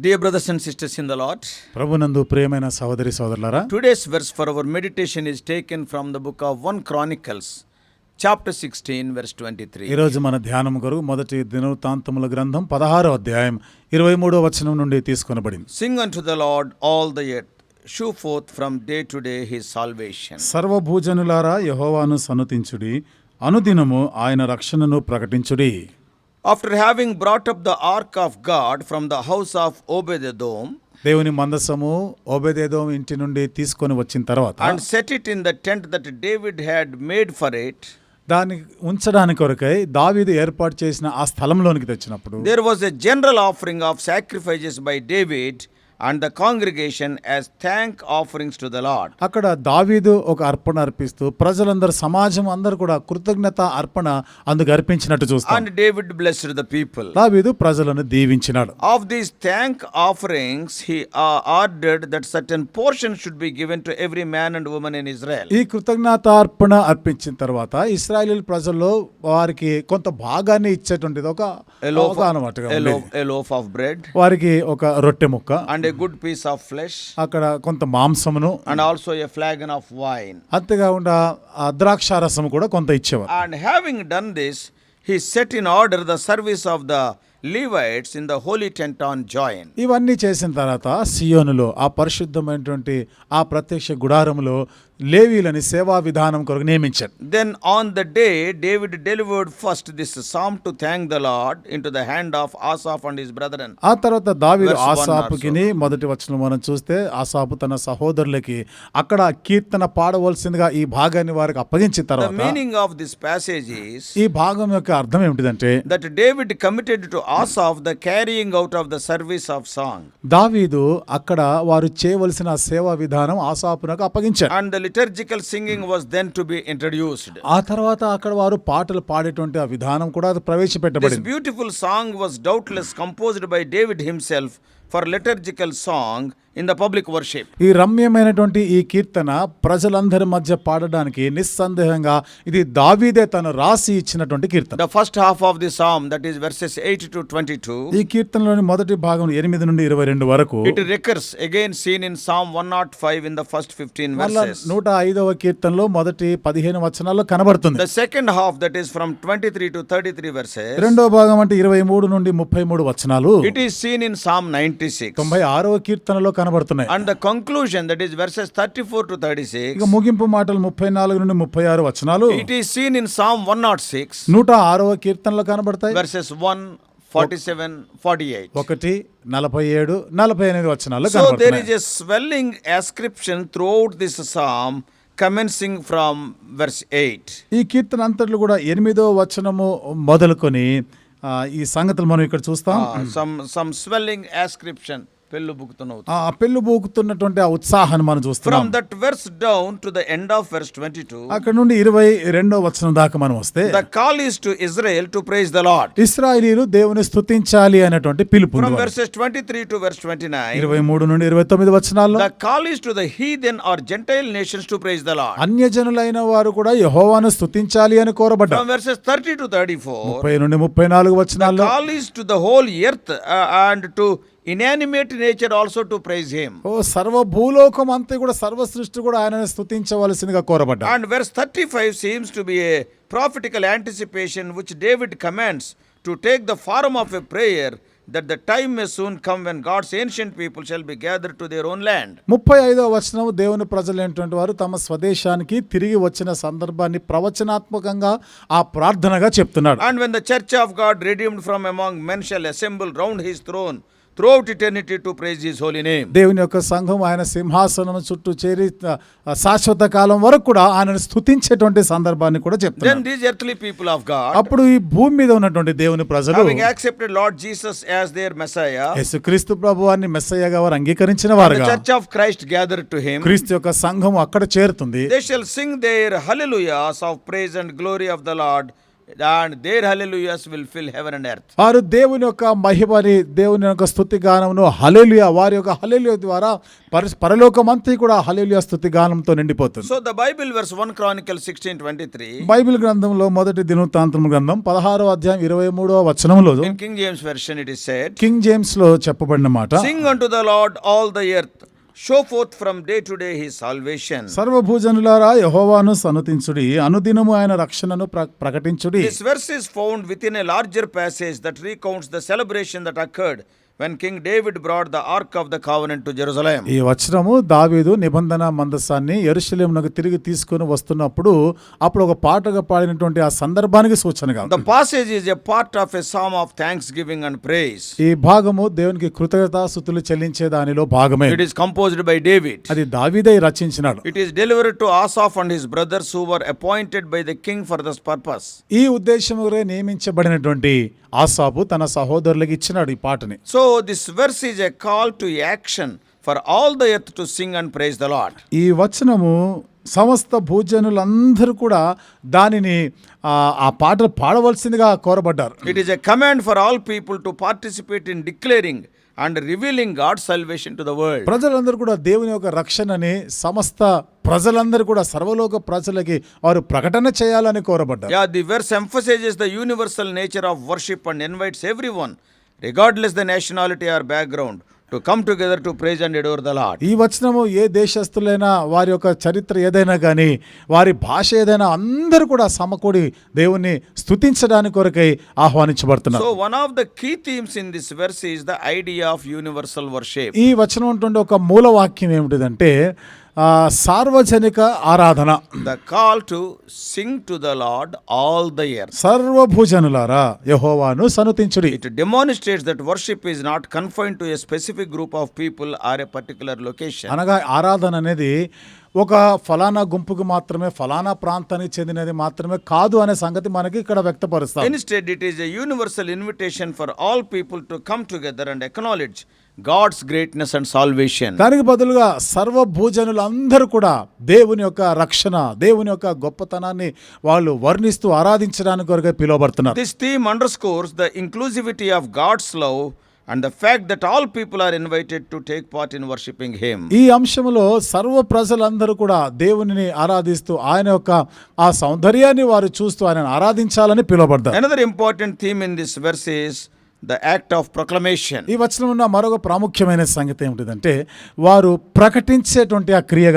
Dear brothers and sisters in the Lord, ప్రభునందు ప్రియమైన సహోదరి సోదరులారా today's verse for our meditation is taken from the book of 1 Chronicles, chapter 16, verse 23. ఈరోజు మన ధ్యానం కొరకు మొదటి దినవృత్తాంతముల గ్రంథం పదహారో అధ్యాయం ఇరవై మూడో వచనం నుండి తీసుకొనబడింది Sing unto the Lord all the earth, shew forth from day to day his salvation. సర్వభూజనులారా యహోవాను సనుతించుడి అనుదినము ఆయన రక్షణను ప్రకటించుడి After having brought up the ark of God from the house of Obed-edom దేవుని మందసము ఓబెదేదోం ఇంటి నుండి తీసుకొని వచ్చిన తర్వాత and set it in the tent that David had made for it, దాన్ని ఉంచడానికి కొరకై దావీదు ఏర్పాటు చేసిన ఆ స్థలంలోనికి తెచ్చినప్పుడు there was a general offering of sacrifices by David and the congregation as thank offerings to the Lord. అక్కడ దావీదు ఒక అర్పణ అర్పిస్తూ ప్రజలందరూ సమాజం అందరూ కూడా కృతజ్ఞత అర్పణ అందుకు అర్పించినట్టు చూస్తాం And David blessed the people. దావీదు ప్రజలను దీవించినాడు Of these thank offerings, he uh, ordered that certain portion should be given to every man and woman in Israel. ఈ కృతజ్ఞత అర్పణ అర్పించిన తర్వాత ఇస్రాయేల్ ప్రజల్లో వారికి కొంత భాగాన్ని ఇచ్చేటువంటిది ఒక bread వారికి ఒక రొట్టె ముక్క and a good piece of flesh అక్కడ కొంత మాంసమును and also a flagon of wine. అంతేకాకుండా ఆ ద్రాక్షారసం కూడా కొంత ఇచ్చేవారు And having done this, he set in order the service of the Levites in the holy tent on Join. ఇవన్నీ చేసిన తర్వాత సియోనులో ఆ పరిశుద్ధమైనటువంటి ఆ ప్రత్యక్ష గుడారములో లేవీలని సేవా విధానం కొరకు నియమించారు. Then on the day David delivered first this psalm to thank the lord into the hand of Asaph and his brother and ఆ తర్వాత దావి దావీలు ఆసాఫ్కిని మొదటి వచనం మనం చూస్తే ఆసాఫ్ తన సహోదరులకి అక్కడ కీర్తన పాడవలసిందిగా ఈ భాగాన్ని వారికి అప్పగించిన తర్వాత మీనింగ్ ఆఫ్ దిస్ ప్యాసేజ్ ఈ భాగం యొక్క అర్థం ఏమిటిదంటే that David committed to Asaph the carrying out of the service of song దావీదు అక్కడ వారు చేయవలసిన సేవా విధానం ఆసాఫ్ నాకు అప్పగించారు and liturgical singing was then to be introduced ఆ తర్వాత అక్కడ వారు పాటలు పాడేటువంటి ఆ విధానం కూడా ప్రవేశపెట్టబడింది. Beautiful song was doubtless composed by David himself for liturgical song in the public worship. ఈ రమ్యమైనటువంటి ఈ కీర్తన ప్రజలందరి మధ్య పాడడానికి నిస్సందేహంగా ఇది దావీదే తను రాసి ఇచ్చినటువంటి కీర్తన. The first half of the song that is verses 8 to 22 ఈ కీర్తనలోని మొదటి భాగం 8 నుండి 22 వరకు it recurs again seen in psalm 105 in the first 15 verses 105వ కీర్తనలో మొదటి 15 వచనాల్లో కనబడుతుంది. The second half that is from 23 to 33 verses రెండో భాగం అంటే 23 నుండి 33 వచనాలు. It is seen in psalm 90 thirty six తొంభై ఆరో కీర్తనలో కనబడుతున్నాయి. And the conclusion that is verses thirty four to thirty six ముగింపు మాటలు ముప్పై నాలుగు నుండి ముప్పై ఆరు వచనాలు. It is seen in psalm one nought six నూట ఆరో కీర్తనలో కనబడతాయి. Verses one forty seven forty eight ఒకటి నలభై ఏడు నలభై ఎనిమిది వచనాలు so there is a swelling ascription throughout this psalm commencing from verse eight ఈ కీర్తన అంతట్లు కూడా ఎనిమిదో వచనము మొదలుకొని ఈ సంగతులు మనం ఇక్కడ చూస్తాం. సమ్ సమ్ స్వెల్లింగ్ యాస్క్రిప్షన్ పెళ్ళు బుక్తున్న ఆ పెళ్ళు బూకుతున్నటువంటి ఆ ఉత్సాహాన్ని మనం చూస్తున్నాం. From that verse down to the end of verse 22 అక్కడ నుండి 22వ వచనం దాకా మనం వస్తే the call is to Israel to praise the lord ఇశ్రాయేలీయులు దేవుని స్తుతించాలి అనేటువంటి పిలుపు ఫ్రమ్ వర్సెస్ 23 టు వర్స్ 29 23 నుండి 29 వచనాల్లో the call is to the heathen or gentile nations to praise the lord అన్య జనులైన వారు కూడా యెహోవాను స్తుతించాలి అని కోరబడ్డారు. ఫ్రమ్ వర్సెస్ 30 టు 34 30 నుండి 34 వచనాల్లో the call is to the whole earth and to inanimate nature also to praise Him. ఓ సర్వ భూలోకం అంతా కూడా సర్వ సృష్టి కూడా ఆయనను స్తుతించవలసిందిగా కోరబడ్డారు And verse 35 seems to be a prophetical anticipation which David commands to take the form of a prayer that the time may soon come when God's ancient people shall be gathered to their own land. ముప్పై ఐదవ వచనం దేవుని ప్రజలైనటువంటి వారు తమ స్వదేశానికి తిరిగి వచ్చిన సందర్భాన్ని ప్రవచనాత్మకంగా ఆ ప్రార్థనగా చెప్తున్నాడు And when the church of God redeemed from among men shall assemble round his throne eternity to praise his holy name దేవుని యొక్క సంఘం ఆయన సింహాసనం చుట్టూ చేరి శాశ్వత కాలం వరకు కూడా ఆయనను స్థుతించేటువంటి సందర్భాన్ని కూడా చెప్తారు పీపుల్ ఆఫ్ అప్పుడు ఈ భూమి మీద ఉన్నటువంటి దేవుని ప్రజలు having accepted lord Jesus as their messiah యేసుక్రీస్తు ప్రభువాన్ని మెస్సయగా వారు అంగీకరించిన వారు church of Christ gather to him క్రీస్తు యొక్క సంఘం అక్కడ చేరుతుంది. Sing their hallelujahs of praise and glory of the lord and their hallelujahs will fill heaven and earth. వారు దేవుని యొక్క మహిమని దేవుని యొక్క స్తుతి గానమును హలేలుయ వారి యొక్క హలేలుయ ద్వారా పర పరలోకమంతా కూడా హలేలుయ స్తుతి గానంతో నిండిపోతుంది So the Bible verse 1 Chronicle 16:23 Bible గ్రంథంలో మొదటి దినవృత్తాంతం గ్రంథం పదహారో అధ్యాయం ఇరవై మూడవ వచనంలో in King James version it is said, King జేమ్స్లో చెప్పబడిన మాట Sing unto the Lord all the earth, show forth from day to day his salvation. సర్వభూజనులారా యహోవాను సనుతించుడి అనుదినము ఆయన రక్షణను ప్ర- ప్రకటించుడి This verse is found within a larger passage that recounts the celebration that occurred when King David brought the Ark of the Covenant to Jerusalem. ఈ వచనము దావీదు నిబంధన మందసాన్ని ఎరుషలేమునకు తిరిగి తీసుకొని వస్తున్నప్పుడు అప్పుడు ఒక పాటగా పాడినటువంటి ఆ సందర్భానికి సూచనగా ఉంది. The passage is a part of a psalm of thanksgiving and praise. ఈ భాగము దేవునికి కృతజ్ఞతాస్థుతులు చెల్లించే దానిలో భాగమే It is composed by David. అది దావీదే రచించినాడు It is delivered to Asaph and his brothers who were appointed by the king for this purpose. ఈ ఉద్దేశముగా నియమించబడినటువంటి ఆసాపు తన సహోదరులకు ఇచ్చినాడు ఈ పాటని So, so this verse is a call to action for all the earth to sing and praise the lord ఈ వచనము సమస్త భోజనులందరూ కూడా దానిని ఆ పాట పాడవలసిందిగా కోరబడ్డారు. It is a command for all people to participate in declaring and revealing God salvation to the world ప్రజలందరూ కూడా దేవుని యొక్క రక్షణని సమస్త ప్రజలందరూ కూడా సర్వలోక ప్రజలకి వారు ప్రకటన చేయాలని కోరబడ్డారు. Yeah the verse emphasizes the universal nature of worship and invites everyone regardless the nationality or background to come together to praise and adore the ఈ వచనము ఏ దేశస్తులైనా వారి యొక్క చరిత్ర ఏదైనా కానీ వారి భాష ఏదైనా అందరూ కూడా సమకూడి దేవుణ్ణి స్థుతించడానికి కొరకై ఆహ్వానించబడుతున్నారు. So one of the key themes in this verse is the idea of universal worship ఈ వచనం ఉంటుండే ఒక మూల వాక్యం ఏమిటిదంటే సార్వజనిక ఆరాధన. The call to sing to the lord all the earth సర్వభూజనులారా యహోవాను సనుతించుడి. It demonstrates that worship is not confined to a specific group of people or a particular location అనగా ఆరాధన అనేది ఒక ఫలానా గుంపుకు మాత్రమే ఫలానా ప్రాంతానికి చెందినది మాత్రమే కాదు అనే సంగతి మనకి ఇక్కడ వ్యక్తపరుస్తాం. Instead it is a universal invitation for all people to come together and acknowledge God's greatness and salvation. దానికి బదులుగా సర్వభూజనులందరూ కూడా దేవుని యొక్క రక్షణ దేవుని యొక్క గొప్పతనాన్ని వాళ్ళు వర్ణిస్తూ ఆరాధించడానికి కొరకే పిలువబడుతున్నారు This theme underscores the inclusivity of God's love and the fact that all people are invited to take part in worshiping Him. ఈ అంశంలో సర్వ ప్రజలందరూ కూడా దేవునిని ఆరాధిస్తూ ఆయన యొక్క ఆ సౌందర్యాన్ని వారు చూస్తూ ఆయన ఆరాధించాలని పిలువబడ్డారు Another important theme in this verse is the act of proclamation ఈ వచనంలో ఉన్న మరొక ప్రాముఖ్యమైన సంగతి ఏమిటిదంటే వారు ప్రకటించేటువంటి ఆ క్రియ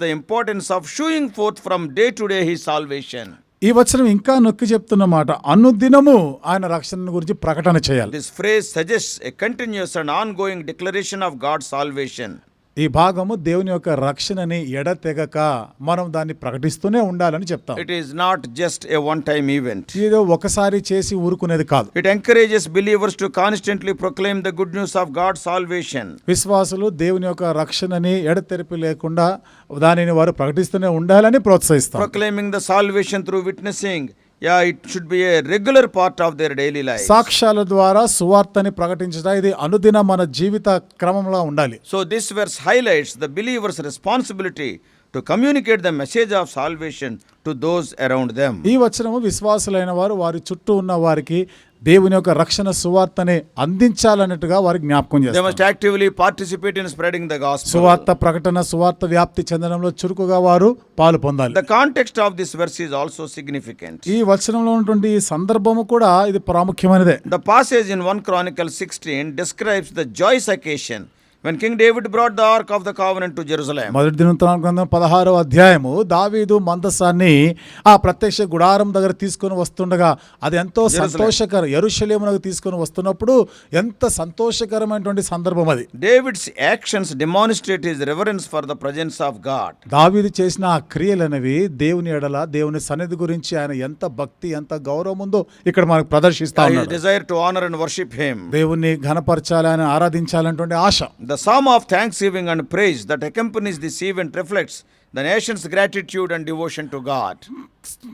the importance of showing forth from day to day his salvation ఈ వచనం ఇంకా నొక్కి చెప్తున్న మాట అనుదినము ఆయన రక్షణ గురించి ప్రకటన చేయాలి. Phrase suggest continuous and on declaration of God salvation ఈ భాగము దేవుని యొక్క రక్షణని ఎడ తెగక మనం దాన్ని ప్రకటిస్తూనే ఉండాలని చెప్తాం. It is not just a one time event ఇది ఒకసారి చేసి ఊరుకునేది కాదు. It encourages believers to constantly proclaim the good news of God salvation విశ్వాసులు దేవుని యొక్క రక్షణని ఎడతెరిపి లేకుండా దానిని వారు ప్రకటిస్తూనే ఉండాలని ప్రోత్సహిస్తారు. Proclaiming the salvation through witnessing yeah it should be a regular part of their daily life సాక్ష్యాల ద్వారా సువార్తని ప్రకటించడం ఇది అనుదిన మన జీవిత క్రమంలో ఉండాలి. So this verse highlights the believers responsibility to communicate the message of salvation to those around them ఈ వచనము విశ్వాసులైన వారు వారి చుట్టూ ఉన్న వారికి దేవుని యొక్క రక్షణ సువార్తని అందించాలన్నట్టుగా వారికి జ్ఞాపకం చేస్తారు. Actively participate spreading the gospel ప్రకటన సువార్త వ్యాప్తి చెందడంలో చురుకుగా వారు పాలు పొందాలి. The context of this verse also significant ఈ వచనంలో ఉన్నటువంటి ఈ సందర్భము కూడా ఇది ప్రాముఖ్యమైనదే. The passage in one Chronicle 16 describes the joy occasion when King David brought the Ark of the Covenant to Jerusalem. మొదటి దినవృత్తాంత గ్రంథం పదహారో అధ్యాయము దావీదు మందసాన్ని ఆ ప్రత్యక్ష గుడారం దగ్గర తీసుకొని వస్తుండగా అది ఎంతో సంతోషకర ఎరుషలేమునకు తీసుకొని వస్తున్నప్పుడు ఎంత సంతోషకరమైనటువంటి సందర్భం అది David's actions demonstrate his reverence for the presence of God. దావీదు చేసిన ఆ క్రియలనేవి దేవుని ఎడల దేవుని సన్నిధి గురించి ఆయన ఎంత భక్తి ఎంత గౌరవం ఉందో ఇక్కడ మనకు ప్రదర్శిస్తా His ఉన్నాడు desire to honor and worship him. దేవుణ్ణి ఘనపరచాలని ఆరాధించాలనేటువంటి ఆశ the psalm of thanksgiving and praise that accompanies this event reflects the nations gratitude and devotion to God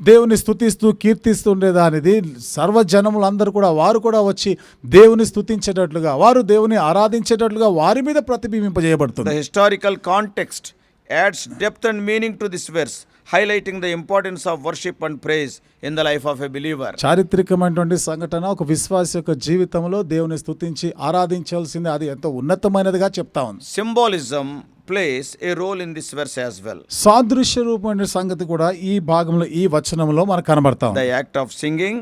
దేవుని స్థుతిస్తూ కీర్తిస్తుండే దానిది సర్వజనములు అందరూ కూడా వారు కూడా వచ్చి దేవుని స్థుతించేటట్లుగా వారు దేవుని ఆరాధించేటట్లుగా వారి మీద ప్రతిబింబింపజేయబడుతుంది. The historical context adds depth and meaning to this verse highlighting the importance of worship and praise in the life of a believer చారిత్రకమైనటువంటి సంఘటన ఒక విశ్వాస యొక్క జీవితంలో దేవుని స్థుతించి ఆరాధించాల్సింది అది ఎంతో ఉన్నతమైనదిగా చెప్తా ఉంది. Symbolism plays a role in this verse as well సాదృశ్య రూపమైన సంగతి కూడా ఈ భాగంలో ఈ వచనంలో మనకు కనబడతా ద యాక్ట్ ఆఫ్ సింగింగ్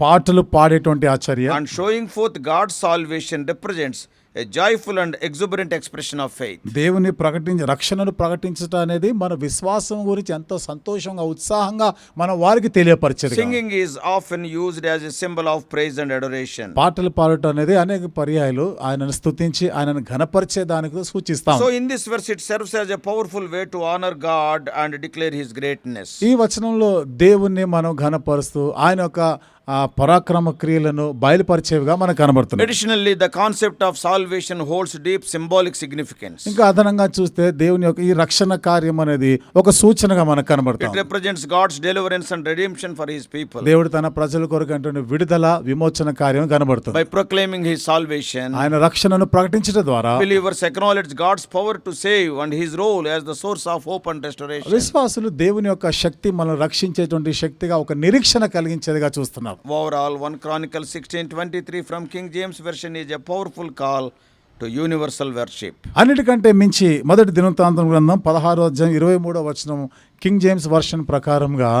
పాటలు పాడేటువంటి ఆచార్య. And showing forth God salvation represents a joyful and exuberant expression of faith. దేవుని ప్రకటించ రక్షణను ప్రకటించడం అనేది మన విశ్వాసం గురించి ఎంతో సంతోషంగా ఉత్సాహంగా మన వారికి తెలియపరిచేది Singing is often used as a symbol of praise and adoration. పాటలు పాడటం అనేది అనేక పర్యాయాలు ఆయనను స్తుతించి ఆయనను ఘనపరిచే దానికి సూచిస్తాం So, in this verse, it serves as a powerful way to honor God and declare His greatness. ఈ వచనంలో దేవుణ్ణి మనం ఘనపరుస్తూ ఆయన యొక్క ఆ పరాక్రమ క్రియలను బయలుపరిచేవిగా మనకు కనబడుతుంది additionally the concept of salvation holds deep symbolic significance ఇంకా అదనంగా చూస్తే దేవుని యొక్క ఈ రక్షణ కార్యం అనేది ఒక సూచనగా మనకు కనబడుతుంది it God's deliverance and redemption for his people దేవుడు తన ప్రజల కొరకు అంటే విడుదల విమోచన కార్యం కనబడుతుంది. బై ప్రొక్లైమింగ్ హిస్ సాల్వేషన్ ఆయన రక్షణను ప్రకటించడం ద్వారా believers acknowledge God's power to save and his role as the source of hope and restoration విశ్వాసులు దేవుని యొక్క శక్తి మనం రక్షించేటువంటి శక్తిగా ఒక నిరీక్షణ కలిగించేదిగా చూస్తున్నారు. Overall one Chronicle sixteen twenty three from King James version is a powerful call to universal worship అన్నిటికంటే మించి మొదటి దినవంతాంతం గ్రంథం పదహారో అధ్యాయం ఇరవై మూడో వచనం కింగ్ జేమ్స్ వర్షన్ ప్రకారంగా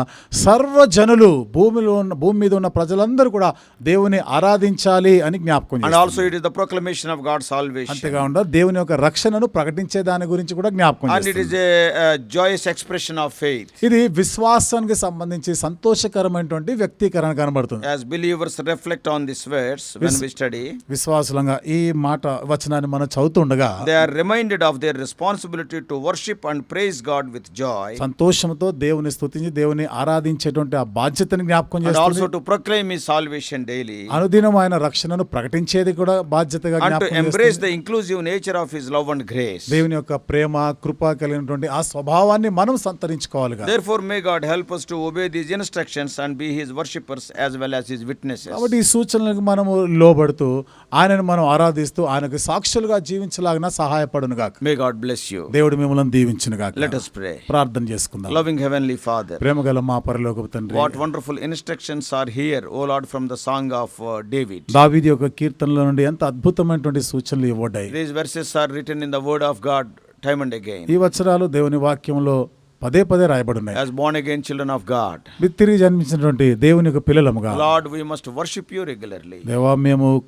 సర్వజనులు భూమిలో ఉన్న భూమి మీద ఉన్న ప్రజలందరూ కూడా దేవుని ఆరాధించాలి అని జ్ఞాపకం ప్రొక్లమేషన్ ఆఫ్ గాడ్ సాల్వేషన్ దేవుని యొక్క రక్షణను ప్రకటించే దాని గురించి కూడా జ్ఞాపకం జాయస్ ఎక్స్ప్రెషన్ ఆఫ్ ఫెయిత్ ఇది విశ్వాసానికి సంబంధించి సంతోషకరమైనటువంటి వ్యక్తీకరణ కనబడుతుంది. As believers reflect on this words study విశ్వాసులంగా ఈ మాట వచనాన్ని మనం చదువుతుండగా they are reminded of their responsibility to worship and praise God with joy సంతోషంతో దేవుని స్థుతించి దేవుని ఆరాధించేటువంటి ఆ బాధ్యతని జ్ఞాపకం డైలీ అనుదినం ఆయన రక్షణను ప్రకటించేది కూడా బాధ్యతగా the inclusive nature of his love and grace దేవుని యొక్క ప్రేమ కృప కలిగినటువంటి ఆ స్వభావాన్ని మనం సంతరించుకోవాలి may God help us to obey these instructions and be his worshippers as well as his witness కాబట్టి ఈ సూచనలకు మనము లోబడుతూ ఆయనను మనం ఆరాధిస్తూ ఆయనకు సాక్షులుగా జీవించలాగిన సహాయపడును గాక మే గాడ్ బ్లెస్ యూ దేవుడు మిమ్మల్ని దీవించును గాక ప్రే ప్రార్థన చేసుకో చేసుకుందాం. లవింగ్ హెవెన్లీ ఫాదర్ ప్రేమ మా పరలోక what wonderful instructions are here O lord from the song of David దావీద్ యొక్క కీర్తనలో నుండి ఎంత అద్భుతమైనటువంటి సూచనలు ఇవ్వడాయి these are written in word of God time and again ఈ వచనాలు దేవుని వాక్యంలో పదే పదే రాయబడి ఉన్నాయి as born again children of God మీరు తిరిగి జన్మించినటువంటి దేవుని యొక్క పిల్లలముగా. Lord we must worship you regularly దేవా మేము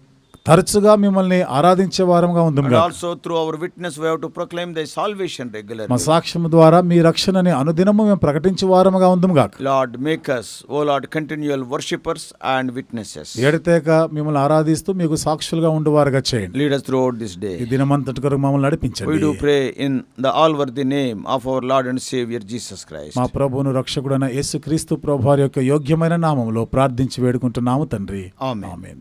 తరచుగా మిమ్మల్ని ఆరాధించే వారంగా ఉంది also through our witness way to proclaim thy salvation regular సాక్ష్యం ద్వారా మీ రక్షణని అనుదినము మేము ప్రకటించే వారముగా ఉంది గాక్. Lord make us O lord continual worshippers and witnesses ఏడితేక మిమ్మల్ని ఆరాధిస్తూ మీకు సాక్షులుగా ఉండేవారుగా చేయండి. లీడర్స్ త్రూ దిస్ డే దినమంతటి కొరకు మమ్మల్ని నడిపించండి. We do pray in the all worthy name of our lord and saviour Jesus Christ మా ప్రభువును రక్షకుడైన యేసుక్రీస్తు ప్రభువారి యొక్క యోగ్యమైన నామంలో ప్రార్థించి వేడుకుంటున్నాము తండ్రి. ఆమేన్.